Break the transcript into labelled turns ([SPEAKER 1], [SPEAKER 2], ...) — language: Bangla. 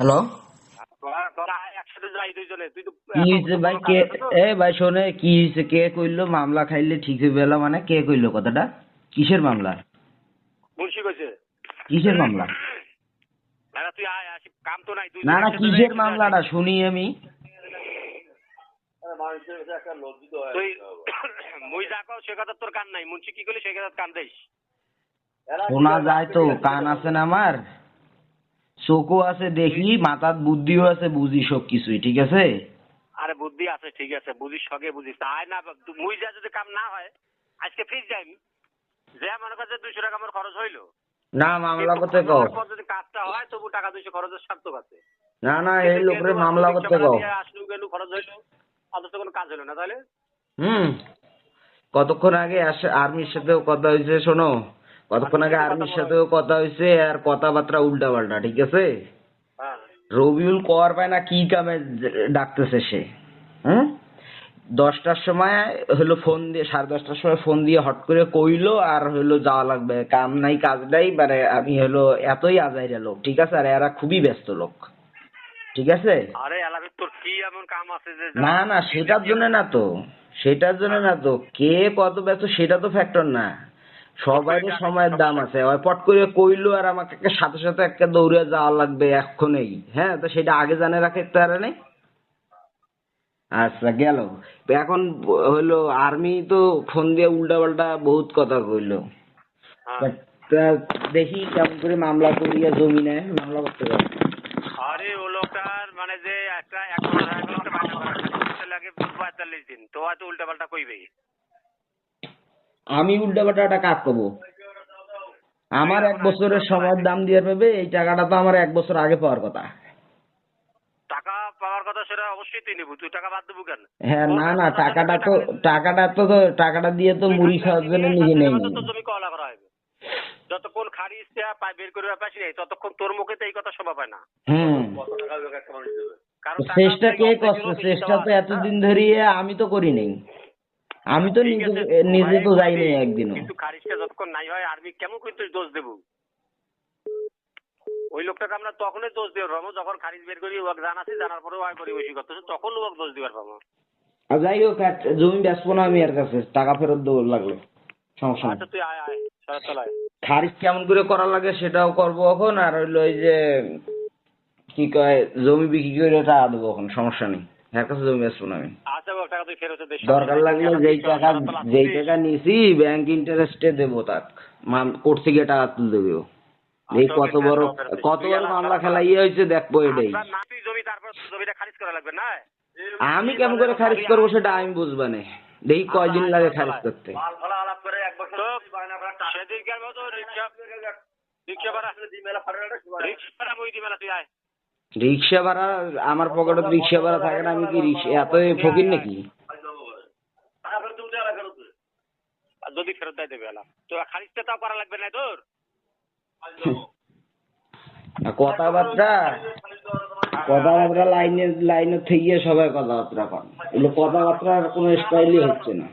[SPEAKER 1] হ্যালো?
[SPEAKER 2] তোরা তোরা আয় একসাথে যাই দুইজনে তুই তো
[SPEAKER 1] কি হয়েছে ভাই কে এ ভাই শোনে কি হয়েছে কে কইলো? মামলা খাইলে ঠিক হইবে মানে কে কইলো কথাটা? কিসের মামলা? কিসের মামলা?
[SPEAKER 2] না না, তুই আয় আসি। কাম তো নাই তুই
[SPEAKER 1] না না কিসের মামলাটা? শুনি আমি।
[SPEAKER 2] তুই মুই যা কও সে কথা তোর কান নাই। মুন্সি কি করলি সে কথা কান দেইস।
[SPEAKER 1] শোনা যায় তো কান আছে না আমার? চোখও আছে দেখি মাথার বুদ্ধিও আছে বুঝি সব কিছুই ঠিক আছে?
[SPEAKER 2] আরে বুদ্ধি আছে ঠিক আছে বুঝি সঙ্গে বুঝিস। আয় না মুই যা যদি কাম না হয় আজকে ফিস যাইম। যে মনে করছে দুইশো টাকা আমার খরচ হইল।
[SPEAKER 1] না মামলা করতে কও
[SPEAKER 2] যদি কাজটা হয় তবু টাকা দুইশো খরচের সার্থক আছে।
[SPEAKER 1] না না এই লোকরে মামলা করতে কও
[SPEAKER 2] আসলু গেলু খরচ হইল অথচ কোনো কাজ হলো না তাহলে?
[SPEAKER 1] হুম। কতক্ষণ আগে আর্মির সাথেও কথা হয়েছে শোনো। কতক্ষণ আগে আর্মির সাথেও কথা হয়েছে আর কথাবার্তা উল্টা পাল্টা ঠিক আছে?
[SPEAKER 2] হ্যাঁ।
[SPEAKER 1] রবিউল কর পায় না কি কামে ডাকতেছে সে? হুম? দশটার সময় হলো ফোন দিয়ে সাড়ে দশটার সময় ফোন দিয়ে হট করে কইলো আর হলো যাওয়া লাগবে। কাম নাই কাজ নাই মানে আমি হলো এতই আজাইরা লোক ঠিক আছে? আর এরা খুবই ব্যস্ত লোক ঠিক আছে?
[SPEAKER 2] আরে এলাকার তোর কি এমন কাম আছে যে
[SPEAKER 1] না না সেটার জন্য না তো সেটার জন্য না তো। কে কত ব্যস্ত সেটা তো ফ্যাক্টর না। সবারই সময়ের দাম আছে। ওই পট করে কইলো আর আমাকে সাথে সাথে একটা দৌড়ে যাওয়া লাগবে এক্ষুনি হ্যাঁ তো সেটা আগে জানে রাখে তারা নেই? আচ্ছা গেল। এখন হলো আর্মি তো ফোন দিয়ে উল্টা পাল্টা বহুত কথা কইলো।
[SPEAKER 2] হ্যাঁ।
[SPEAKER 1] তা দেখি কেমন করে মামলা করিয়া জমি নেয় মামলা করতে পারে।
[SPEAKER 2] আরে ও লোকটার মানে যে একটা এক আগে লাগে পঁয়তাল্লিশ দিন। তো হয়তো উল্টা পাল্টা কইবেই।
[SPEAKER 1] আমি উল্টা পাল্টাটা কাজ করব। আমার এক বছরের সময়ের দাম দিয়ে পাবে এই টাকাটা তো আমার এক বছর আগে পাওয়ার কথা।
[SPEAKER 2] টাকা পাওয়ার কথা সেটা অবশ্যই তুই নিবি তুই টাকা বাদ দেবো কেন?
[SPEAKER 1] হ্যাঁ না না টাকাটা তো টাকাটা তো তো টাকাটা দিয়ে তো মুড়ি খাওয়ার জন্য নিজে নেই।
[SPEAKER 2] জমি কলা করা হবে? যতক্ষণ পাই বের করে নাই ততক্ষণ তোর মুখে তো এই কথা শোভা পায় না।
[SPEAKER 1] হুম।
[SPEAKER 2] কারণ
[SPEAKER 1] চেষ্টা কে করছে? চেষ্টা তো এতদিন ধরিয়ে আমি তো করি নাই। আমি তো নিজে নিজে তো
[SPEAKER 2] ভাই,
[SPEAKER 1] যাই নাই একদিনও।
[SPEAKER 2] কিন্তু খারিজটা যতক্ষণ নাই হয় আর্মি কেমন কিন্তু দোষ দেবো? ওই লোকটাকে আমরা তখনই দোষ দিব রমো যখন খারিজ বের করি ওকে জানাছি জানার পরেও আয় করি বেশি করতেছে তখন ওকে দোষ দিবার পাবো।
[SPEAKER 1] আর যাই হোক জমি বেচবো না আমি এর কাছে টাকা ফেরত দেবো লাগলে সমস্যা
[SPEAKER 2] আচ্ছা তুই আয় আয় সারা তলায়
[SPEAKER 1] খারিজ কেমন করে করা লাগে সেটাও করব এখন আর হইল ওই যে কি কয় জমি বিক্রি করে টাকা দেবো এখন সমস্যা নেই। এর কাছে জমি বেচবো না আমি।
[SPEAKER 2] টাকা তুই ফেরত দে
[SPEAKER 1] দরকার লাগলে যেই টাকা যেই টাকা নিয়েছি ব্যাংক ইন্টারেস্টে দেবো তাক। কোর্ট থেকে টাকা তুলে দেবো এই কত বড় কত বড় মামলা খেলা ইয়ে হয়েছে দেখব এটাই।
[SPEAKER 2] আপনার জমি তারপর জমিটা খারিজ করা লাগবে না?
[SPEAKER 1] আমি কেমন করে খারিজ করব সেটা আমি বুঝবা না। দেখি কয়দিন লাগে খারিজ করতে।
[SPEAKER 2] সেদিনকার মতো রিক্সা রিক্সা ভাড়া রিক্সা ভাড়া মই দিবে না তুই আয়।
[SPEAKER 1] রিক্সা ভাড়া আমার পকেটে রিক্সা ভাড়া থাকে না আমি কি রিক্সা এত ফকির নাকি?
[SPEAKER 2] যদি ফেরত দেয় দেবে তো খারিজটা তাও করা লাগবে না তোর?
[SPEAKER 1] কথাবার্তা কথাবার্তা লাইনে লাইনে থেকে সবাই কথাবার্তা কন এগুলো কথাবার্তার কোনো স্টাইলই হচ্ছে না।